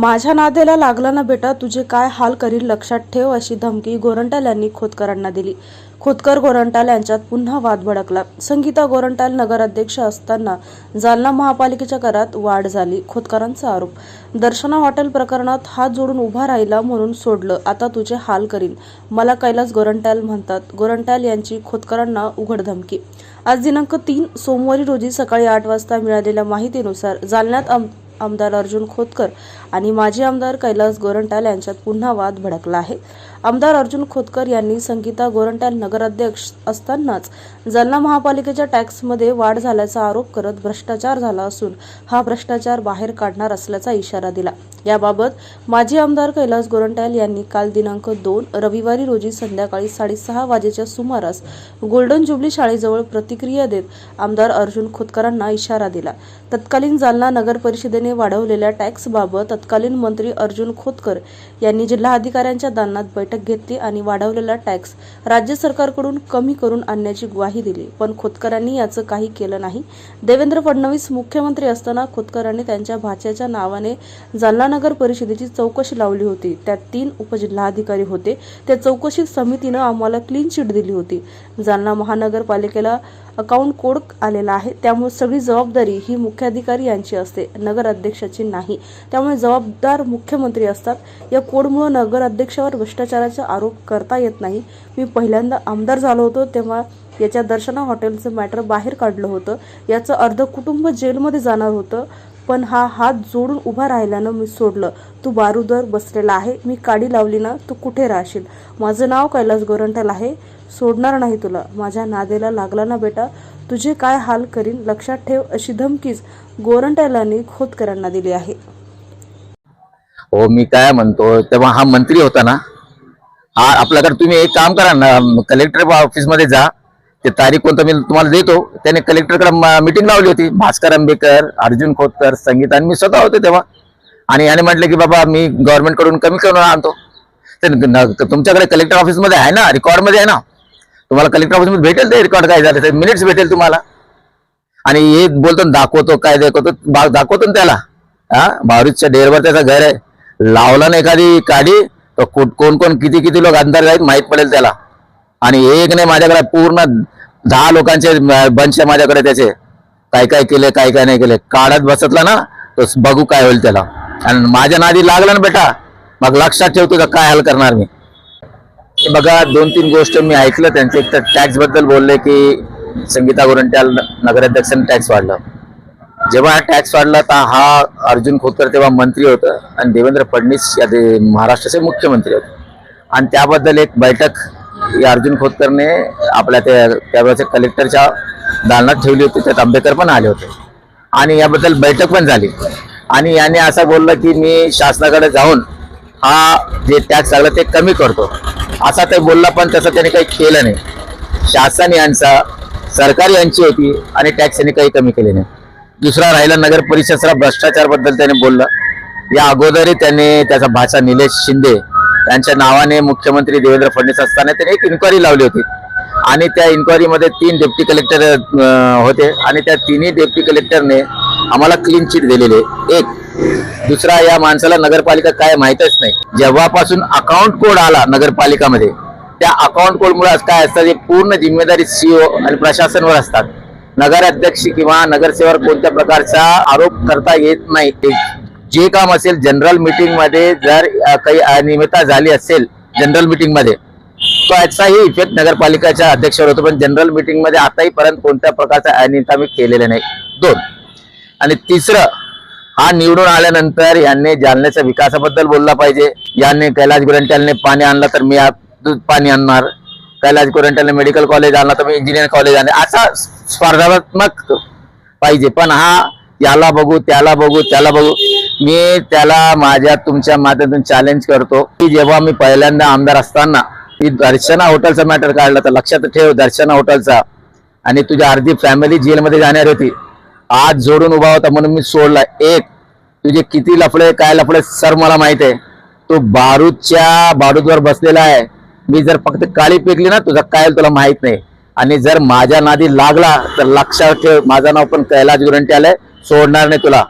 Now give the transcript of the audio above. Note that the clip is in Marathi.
माझ्या नादेला लागला ना बेटा तुझे काय हाल करील लक्षात ठेव अशी धमकी गोरंटाल यांनी खोतकरांना दिली. खोतकर गोरंटाल यांच्यात पुन्हा वाद भडकला. संगीता गोरंटाल नगराध्यक्ष असताना जालना महापालिकेच्या करात वाढ झाली. खोतकरांचा आरोप दर्शना हॉटेल प्रकरणात हात जोडून उभा राहिला म्हणून सोडलं. आता तुझे हाल करीन. मला कैलास गोरंटाल म्हणतात. गोरंटाल यांची खोतकरांना उघड धमकी. आज दिनांक तीन सोमवारी रोजी सकाळी आठ वाजता मिळालेल्या माहितीनुसार जालन्यात आमदार अर्जुन खोतकर आणि माजी आमदार कैलास गोरंट्याल यांच्यात पुन्हा वाद भडकला आहे. आमदार अर्जुन खोतकर यांनी संगीता गोरंट्याल नगराध्यक्ष असतानाच जालना महापालिकेच्या टॅक्समध्ये वाढ झाल्याचा आरोप करत भ्रष्टाचार झाला असून हा भ्रष्टाचार बाहेर काढणार असल्याचा इशारा दिला. याबाबत माजी आमदार कैलास गोरंट्याल यांनी काल दिनांक दोन रविवारी रोजी संध्याकाळी साडेसहा वाजेच्या सुमारास गोल्डन जुबली शाळेजवळ प्रतिक्रिया देत आमदार अर्जुन खोतकरांना इशारा दिला. तत्कालीन जालना नगर परिषदेने वाढवलेल्या टॅक्सबाबत तत्कालीन मंत्री अर्जुन खोतकर यांनी जिल्हाधिकाऱ्यांच्या दालनात बैठक घेतली आणि वाढवलेला टॅक्स राज्य सरकारकडून कमी करून आणण्याची ग्वाही दिली. पण खोतकरांनी याचं काही केलं नाही. देवेंद्र फडणवीस मुख्यमंत्री असताना खोतकरांनी त्यांच्या भाच्याच्या नावाने जालना नगर परिषदेची चौकशी लावली होती. त्यात तीन उपजिल्हाधिकारी होते. त्या चौकशी समितीनं आम्हाला क्लीन चिट दिली होती. जालना महानगरपालिकेला अकाउंट कोड आलेला आहे. त्यामुळे सगळी जबाबदारी ही मुख्याधिकारी यांची असते नगर अध्यक्षाची नाही. त्यामुळे जबाबदार मुख्यमंत्री असतात. या कोडमुळे नगर अध्यक्षावर भ्रष्टाचाराचा आरोप करता येत नाही. मी पहिल्यांदा आमदार झालो होतो तेव्हा याच्या दर्शना हॉटेलचं मॅटर बाहेर काढलं होतं. याचं अर्ध कुटुंब जेलमध्ये जाणार होतं पण हा हात जोडून उभा राहिल्यानं मी सोडलं. तू बारूदर बसलेला आहे मी काडी लावली ना तू कुठे राहशील? माझं नाव कैलास गोरंटल आहे. सोडणार नाही तुला. माझ्या नादेला लागला ना बेटा. तुझे काय हाल करीन? लक्षात ठेव अशी धमकीच गोरंट्यालांनी खोतकरांना दिली आहे. हो मी काय म्हणतो तेव्हा हा मंत्री होता ना हा आपल्याकडे तुम्ही एक काम करा ना कलेक्टर ऑफिसमध्ये जा. ते तारीख कोणतं मी तुम्हाला देतो. त्याने कलेक्टरकडे मिटिंग लावली होती. भास्कर आंबेकर अर्जुन खोतकर संगीता आणि मी स्वतः होते तेव्हा. आणि याने म्हटलं की बाबा मी गव्हर्नमेंटकडून कमी करून आणतो. तर तुमच्याकडे कलेक्टर ऑफिसमध्ये आहे ना रेकॉर्डमध्ये आहे ना? तुम्हाला कलेक्टर ऑफिस भेटेल ते रेकॉर्ड काय झालं ते मिनिट्स भेटेल तुम्हाला. आणि हे बोलतो दाखवतो काय दाखवतो बा- दाखवतो ना त्याला. हा? भारूचच्या डेअरवर त्याचं घर आहे. लावला ना एखादी काडी तर कु- कोण कोण किती किती लोक अंतर जाईल माहीत पडेल त्याला. आणि एक नाही माझ्याकडे पूर्ण दहा लोकांचे बंच आहे माझ्याकडे त्याचे. काय काय केले काय काय नाही केले. काढत बसतला ना तर बघू काय होईल त्याला. आणि माझ्या नादी लागला ना बेटा. मग लक्षात ठेवतो का काय हाल करणार मी. बघा दोन तीन गोष्ट मी ऐकलं त्यांचे. एक तर टॅक्सबद्दल बोलले की संगीता गोरंट्याल नगराध्यक्षांनी टॅक्स वाढलं. जेव्हा हा टॅक्स वाढला तर हा अर्जुन खोतकर तेव्हा मंत्री होतं आणि देवेंद्र फडणवीस या दे- महाराष्ट्राचे मुख्यमंत्री होते. आणि त्याबद्दल एक बैठक या अर्जुन खोतकरने आपल्या त्या त्यावेळेच्या कलेक्टरच्या दालनात ठेवली होती. त्यात आंबेडकर पण आले होते. आणि याबद्दल बैठक पण झाली. आणि याने असं बोललं की मी शासनाकडे जाऊन हा जे टॅक्स लागला ते कमी करतो. असा ते बोलला पण तसं त्याने काही केलं नाही. शासन यांचा सरकार यांची होती आणि टॅक्स यांनी काही कमी केले नाही. दुसरा राहिला नगर परिषदचा भ्रष्टाचारबद्दल त्याने बोललं. या अगोदरही त्याने त्याचा भाचा निलेश शिंदे यांच्या नावाने मुख्यमंत्री देवेंद्र फडणवीस असताना त्याने एक इन्क्वायरी लावली होती. आणि त्या इन्क्वायरीमध्ये तीन डेप्टी कलेक्टर होते आणि त्या तिन्ही डेप्टी कलेक्टरने आम्हाला क्लीन चिट दिलेली. एक दुसरा या माणसाला नगरपालिका काय माहीतच नाही. जेव्हापासून अकाउंट कोड आला नगरपालिकामध्ये त्या अकाउंट कोड मुळे काय असतं हे पूर्ण जिम्मेदारी सीओ आणि प्रशासनवर असतात. नगराध्यक्ष किंवा नगरसेवक कोणत्या प्रकारचा आरोप करता येत नाही. ते जे काम असेल जनरल मीटिंगमध्ये जर काही अनियमितता झाली असेल जनरल मीटिंगमध्ये तो याचाही इफेक्ट नगरपालिकेच्या अध्यक्षावर होतो. पण जनरल मीटिंगमध्ये आताही पर्यंत कोणत्या प्रकारचा अनियमितता मी केलेले नाही. दोन. आणि तिसरं हा निवडून आल्यानंतर यांनी जालन्याच्या विकासाबद्दल बोलला पाहिजे. यांनी कैलाश गोरंट्यालने पाणी आणलं तर मी दूध पाणी आणणार. कैलाश गोरंट्यालने मेडिकल कॉलेज आणला तर मी इंजिनिअर कॉलेज आणणार. असा स्पर्धात्मक पाहिजे. पण हा याला बघू त्याला बघू त्याला बघू. मी त्याला माझ्या तुमच्या माध्यमातून चॅलेंज करतो की जेव्हा मी पहिल्यांदा आमदार असताना मी दर्शना हॉटेलचा मॅटर काढला तर लक्षात ठेव दर्शना हॉटेलचा. आणि तुझी अर्धी फॅमिली जेलमध्ये जाणार होती. आज जोडून उभा होता म्हणून मी सोडला. एक तुझे किती लफडे काय लफडे सर मला माहीत आहे. तू बारूदच्या बारूदवर बसलेला आहे. मी जर फक्त काळी पेकली ना तुझा काय तुला माहीत नाही. आणि जर माझ्या नादी लागला तर लक्षात ठेव माझं नाव पण कैलाश गुरंटी आलंय सोडणार नाही तुला.